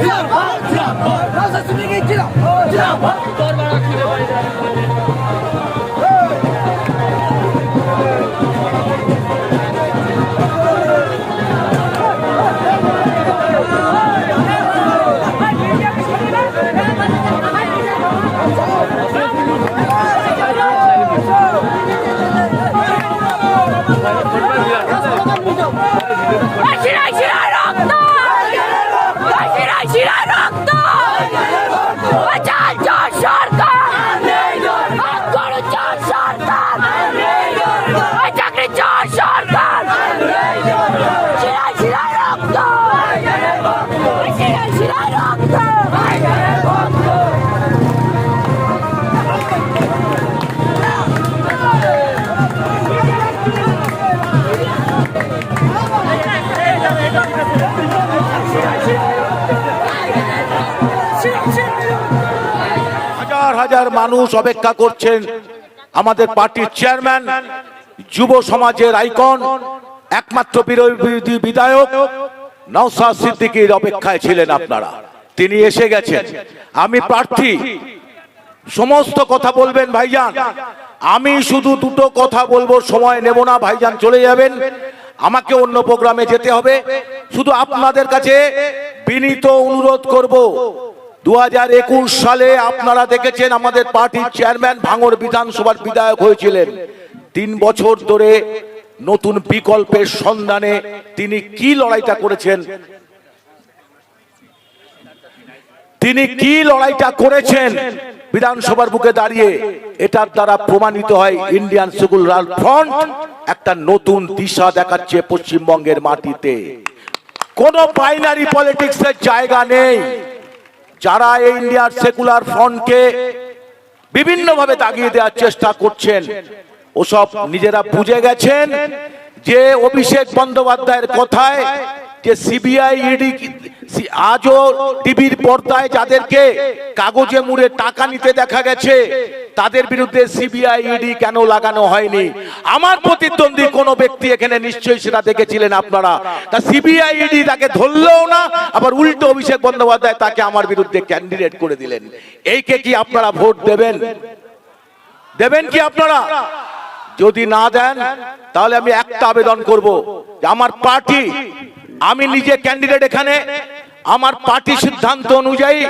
জিরাফত জিরাফত জিরাফত প্রশাসনিক হাজার মানুষ অপেক্ষা করছেন। আমাদের পার্টির চেয়ারম্যান, যুব সমাজের আইকন, একমাত্র বিরোধী বিধায়ক নওসাদ সিদ্দিকীর অপেক্ষায় ছিলেন আপনারা। তিনি এসে গেছেন। আমি প্রার্থী, সমস্ত কথা বলবেন ভাইজান। আমি শুধু দুটো কথা বলব, সময় নেব না, ভাইজান চলে যাবেন। আমাকে অন্য প্রোগ্রামে যেতে হবে। শুধু আপনাদের কাছে বিনীত অনুরোধ করব দু হাজার একুশ সালে আপনারা দেখেছেন আমাদের পার্টির চেয়ারম্যান ভাঙর বিধানসভার বিধায়ক হয়েছিলেন। তিন বছর ধরে নতুন বিকল্পের সন্ধানে তিনি কি লড়াইটা করেছেন? তিনি কি লড়াইটা করেছেন? বিধানসভার বুকে দাঁড়িয়ে এটার দ্বারা প্রমাণিত হয় ইন্ডিয়ান সেকুলার ফ্রন্ট একটা নতুন দিশা দেখাচ্ছে পশ্চিমবঙ্গের মাটিতে। কোন বাইনারি পলিটিক্সের জায়গা নেই। যারা এই ইন্ডিয়ার সেকুলার ফ্রন্টকে বিভিন্নভাবে দাগিয়ে দেওয়ার চেষ্টা করছেন, ওসব নিজেরা বুঝে গেছেন যে অভিষেক বন্দ্যোপাধ্যায়ের কথায় যে সিবিআই ইডি আজও টিভির পর্দায় যাদেরকে কাগজে মুড়ে টাকা নিতে দেখা গেছে, তাদের বিরুদ্ধে সিবিআই ইডি কেন লাগানো হয়নি? আমার প্রতিদ্বন্দ্বী কোনো ব্যক্তি এখানে নিশ্চয়ই সেটা দেখেছিলেন আপনারা। তা সিবিআই ইডি তাকে ধরলেও না, আবার উল্টো অভিষেক বন্দ্যোপাধ্যায় তাকে আমার বিরুদ্ধে ক্যান্ডিডেট করে দিলেন। এইকে কি আপনারা ভোট দেবেন? দেবেন কি আপনারা? যদি না দেন, তাহলে আমি একটা আবেদন করব আমার পার্টি আমি নিজে ক্যান্ডিডেট এখানে, আমার পার্টি সিদ্ধান্ত অনুযায়ী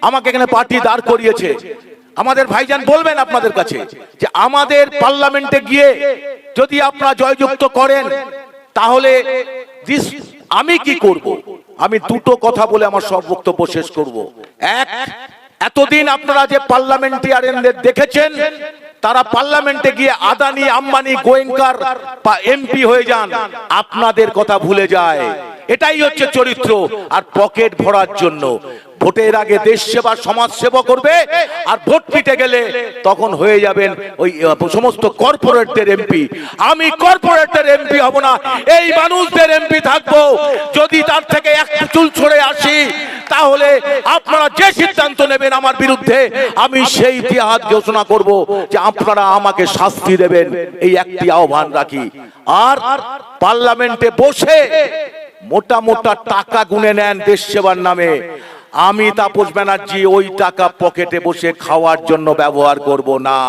আমাকে এখানে পার্টি দাঁড় করিয়েছে। আমাদের ভাইজান বলবেন আপনাদের কাছে যে আমাদের পার্লামেন্টে গিয়ে যদি আপনারা জয়যুক্ত করেন, তাহলে this- আমি কি করব? আমি দুটো কথা বলে আমার সব বক্তব্য শেষ করব। এক, এতদিন আপনারা যে পার্লামেন্টারিয়ানদের দেখেছেন, তারা পার্লামেন্টে গিয়ে আদানি, আম্বানি, গোয়েঙ্কার এমপি হয়ে যান, আপনাদের কথা ভুলে যায়। এটাই হচ্ছে চরিত্র। আর পকেট ভরার জন্য। ভোটের আগে দেশ সেবা, সমাজ সেবা করবে। আর ভোট পিটে গেলে তখন হয়ে যাবেন ওই সমস্ত কর্পোরেটদের এমপি। আমি কর্পোরেটদের এমপি হব না। এই মানুষদের এমপি থাকব। যদি তার থেকে এক চুল ছড়ে আসি, তাহলে আপনারা যে সিদ্ধান্ত নেবেন আমার বিরুদ্ধে, আমি সেই ইতিহাস ঘোষণা করব যে আপনারা আমাকে শাস্তি দেবেন। এই একটি আহ্বান রাখি। আর পার্লামেন্টে বসে মোটা মোটা টাকা গুনে নেন দেশ সেবার নামে। আমি তাপস ব্যানার্জি ওই টাকা পকেটে বসে খাওয়ার জন্য ব্যবহার করব না।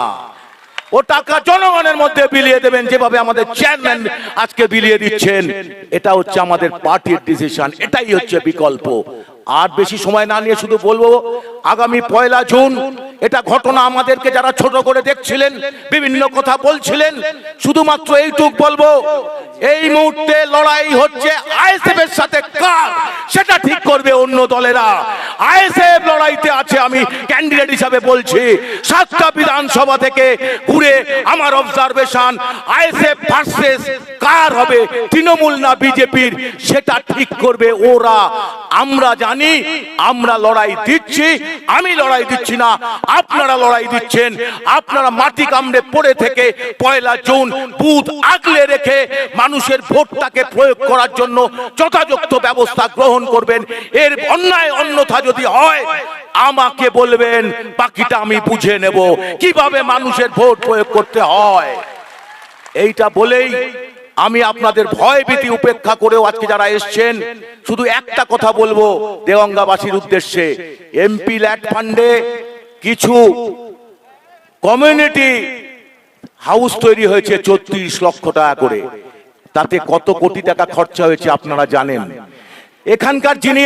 ও টাকা জনগণের মধ্যে বিলিয়ে দেবেন, যেভাবে আমাদের চেয়ারম্যান আজকে বিলিয়ে দিচ্ছেন। এটা হচ্ছে আমাদের পার্টির ডিসিশন এটাই হচ্ছে বিকল্প। আর বেশি সময় না নিয়ে শুধু বলব, আগামী পয়লা জুন এটা ঘটনা আমাদেরকে যারা ছোট করে দেখছিলেন, বিভিন্ন কথা বলছিলেন, শুধুমাত্র এইটুক বলব, এই মুহূর্তে লড়াই হচ্ছে আইএসএফ এর সাথে কার? সেটা ঠিক করবে অন্য দলেরা। আইএসএফ লড়াইতে আছে আমি ক্যান্ডিডেট হিসাবে বলছি। সাতটা বিধানসভা থেকে ঘুরে আমার অবজারভেশন আইএসএফ ভার্সেস কার হবে, তৃণমূল না বিজেপির, সেটা ঠিক করবে ওরা। আমরা জানি, আমরা লড়াই দিচ্ছি, আমি লড়াই দিচ্ছি না আপনারা লড়াই দিচ্ছেন। আপনারা মাটি কামড়ে পড়ে থেকে পয়লা জুন বুথ আগলে রেখে মানুষের ভোটটাকে প্রয়োগ করার জন্য যথাযথ ব্যবস্থা গ্রহণ করবেন। এর অন্যায় অন্যথা যদি হয় আমাকে বলবেন বাকিটা আমি বুঝে নেব। কীভাবে মানুষের ভোট প্রয়োগ করতে হয়? এইটা বলেই আমি আপনাদের ভয় ভীতি উপেক্ষা করেও আজকে যারা এসছেন শুধু একটা কথা বলব দেওয়াঙ্গাবাসীর উদ্দেশ্যে। এমপি ল্যাট ফান্ডে কিছু কমিউনিটি হাউস তৈরি হয়েছে চৌত্রিশ লক্ষ টাকা করে। তাতে কত কোটি টাকা খরচা হয়েছে আপনারা জানেন। এখানকার যিনি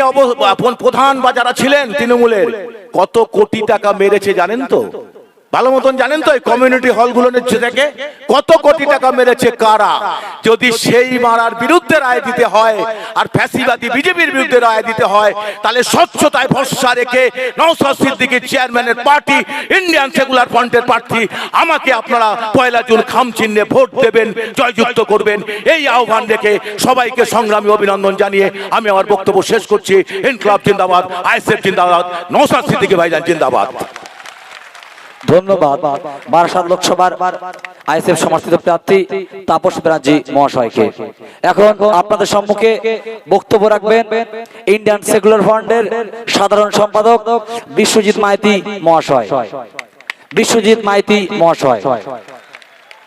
প্রধান বা যারা ছিলেন তৃণমূলের, কত কোটি টাকা মেরেছে জানেন তো? ভালো মতন জানেন তো এই কমিউনিটি হলগুলো থেকে কত কোটি টাকা মেরেছে কারা? যদি সেই মারার বিরুদ্ধে রায় দিতে হয়, আর ফ্যাসিবাদী বিজেপির বিরুদ্ধে রায় দিতে হয়, তাহলে স্বচ্ছতায় ভরসা রেখে নৌসাদ সিদ্দিকীর চেয়ারম্যানের পার্টি ইন্ডিয়ান সেকুলার ফ্রন্টের প্রার্থী আমাকে আপনারা পয়লা জুন খাম চিহ্নে ভোট দেবেন, জয়যুক্ত করবেন। এই আহ্বান রেখে সবাইকে সংগ্রামী অভিনন্দন জানিয়ে আমি আমার বক্তব্য শেষ করছি। ইনকলাব জিন্দাবাদ, আইএসএফ জিন্দাবাদ নৌসাদ সিদ্দিকী ভাইজান জিন্দাবাদ। ধন্যবাদ। বারাসাত লোকসভার আইএসএফ সমর্থিত প্রার্থী তাপস ব্রাজি মহাশয়কে। এখন আপনাদের সম্মুখে বক্তব্য রাখবেন ইন্ডিয়ান সেকুলার ফ্রন্টের সাধারণ সম্পাদক বিশ্বজিৎ মাইতি মহাশয়। বিশ্বজিৎ মাইতি মহাশয়।